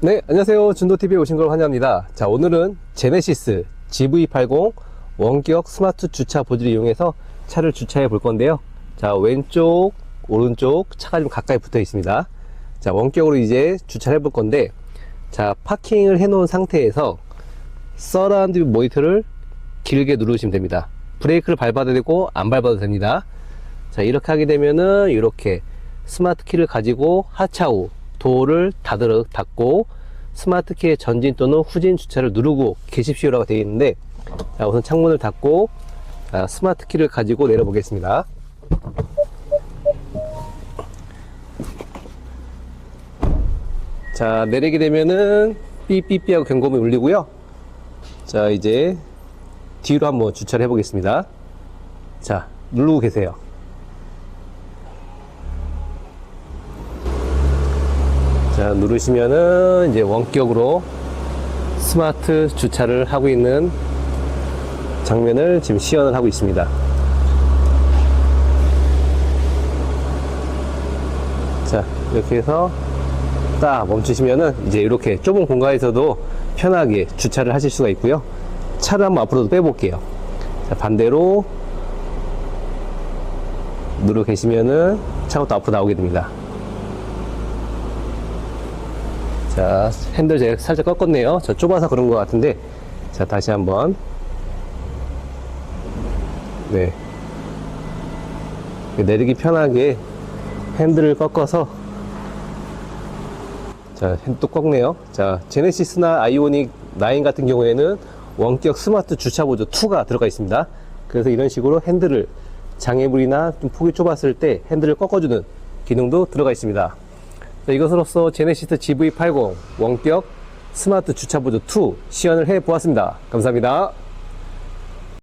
네, 안녕하세요. 준도TV에 오신 걸 환영합니다. 자, 오늘은 제네시스 GV80 원격 스마트 주차 보드를 이용해서 차를 주차해 볼 건데요. 자, 왼쪽, 오른쪽 차가 좀 가까이 붙어 있습니다. 자, 원격으로 이제 주차를 해 볼 건데, 자, 파킹을 해 놓은 상태에서 서라운드 모니터를 길게 누르시면 됩니다. 브레이크를 밟아도 되고, 안 밟아도 됩니다. 자, 이렇게 하게 되면은, 이렇게 스마트 키를 가지고 하차후 도어를 닫으러 닫고 스마트 키의 전진 또는 후진 주차를 누르고 계십시오라고 되어 있는데 자, 우선 창문을 닫고 자, 스마트 키를 가지고 내려 보겠습니다. 자, 내리게 되면은 삐삐삐 하고 경고음이 울리고요. 자, 이제 뒤로 한번 주차를 해 보겠습니다. 자, 누르고 계세요. 자, 누르시면은 이제 원격으로 스마트 주차를 하고 있는 장면을 지금 시연을 하고 있습니다. 자, 이렇게 해서 딱 멈추시면은 이제 이렇게 좁은 공간에서도 편하게 주차를 하실 수가 있고요. 차를 한번 앞으로도 빼볼게요. 자, 반대로 누르 계시면은 차가 또 앞으로 나오게 됩니다. 자, 핸들 제가 살짝 꺾었네요. 저 좁아서 그런 것 같은데. 자, 다시 한번. 네. 내리기 편하게 핸들을 꺾어서. 자, 핸드 또 꺾네요. 자, 제네시스나 아이오닉 9 같은 경우에는 원격 스마트 주차 보조 2가 들어가 있습니다. 그래서 이런 식으로 핸들을 장애물이나 좀 폭이 좁았을 때 핸들을 꺾어주는 기능도 들어가 있습니다. 자, 이것으로써 제네시스 GV80 원격 스마트 주차보조 2 시연을 해 보았습니다. 감사합니다.